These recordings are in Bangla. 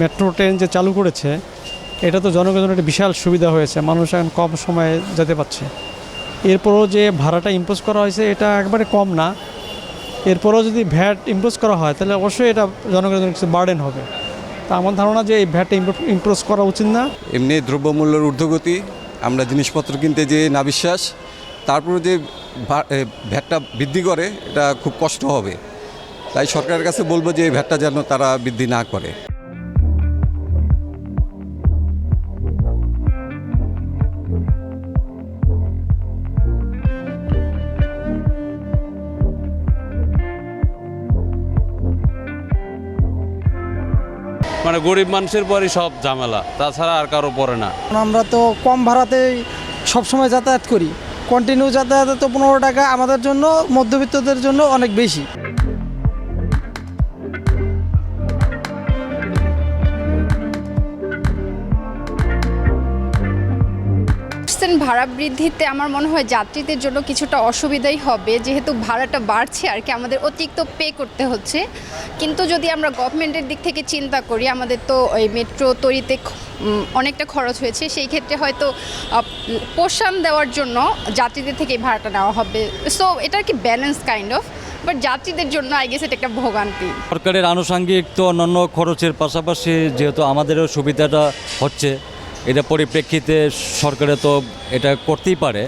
মেট্রো ট্রেন যে চালু করেছে, এটা তো জনগণের একটা বিশাল সুবিধা হয়েছে, মানুষ এখন কম সময়ে যেতে পারছে। এরপরও যে ভাড়াটা ইম্পোজ করা হয়েছে, এটা একবারে কম না। এরপরও যদি ভ্যাট ইম্পোজ করা হয়, তাহলে অবশ্যই এটা জনগণের কিছু বার্ডেন হবে। তা আমার ধারণা যে এই ভ্যাট ইম্পোজ করা উচিত না। এমনি দ্রব্যমূল্যের ঊর্ধ্বগতি, আমরা জিনিসপত্র কিনতে যে না বিশ্বাস তারপরে যে ভ্যাটটা বৃদ্ধি করে, এটা খুব কষ্ট হবে। তাই সরকারের কাছে বলব যে এই ভ্যাটটা যেন তারা বৃদ্ধি না করে। মানে গরিব মানুষের পরই সব ঝামেলা, তাছাড়া আর কারও পড়ে না। আমরা তো কম ভাড়াতেই সবসময় যাতায়াত করি। কন্টিনিউ যাতায়াতে তো পনেরো টাকা আমাদের জন্য, মধ্যবিত্তদের জন্য অনেক বেশি। ভাড়া বৃদ্ধিতে আমার মনে হয় যাত্রীদের জন্য কিছুটা অসুবিধাই হবে। যেহেতু ভাড়াটা বাড়ছে আর কি, আমাদের অতিরিক্ত পে করতে হচ্ছে। কিন্তু যদি আমরা গভর্নমেন্টের দিক থেকে চিন্তা করি, আমাদের তো ওই মেট্রো তৈরিতে অনেকটা খরচ হয়েছে। সেই ক্ষেত্রে হয়তো পোষণ দেওয়ার জন্য যাত্রীদের থেকে ভাড়াটা নেওয়া হবে। সো এটা কি ব্যালেন্স কাইন্ড অফ বাট যাত্রীদের জন্য আই গেস এটা একটা ভোগান্তি। সরকারের আনুষঙ্গিক তো অন্যান্য খরচের পাশাপাশি যেহেতু আমাদেরও সুবিধাটা হচ্ছে এটা পরিপ্রেক্ষিতে সরকারে তো এটা করতেই পারে,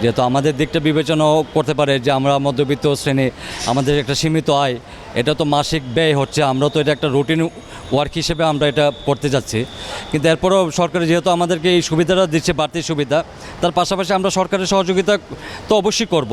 যেহেতু আমাদের দিকটা বিবেচনাও করতে পারে যে আমরা মধ্যবিত্ত শ্রেণি, আমাদের একটা সীমিত আয়, এটা তো মাসিক ব্যয় হচ্ছে, আমরা তো এটা একটা রুটিন ওয়ার্ক হিসেবে আমরা এটা করতে যাচ্ছি। কিন্তু এরপরও সরকার যেহেতু আমাদেরকে এই সুবিধাটা দিচ্ছে, বাড়তি সুবিধা, তার পাশাপাশি আমরা সরকারের সহযোগিতা তো অবশ্যই করব।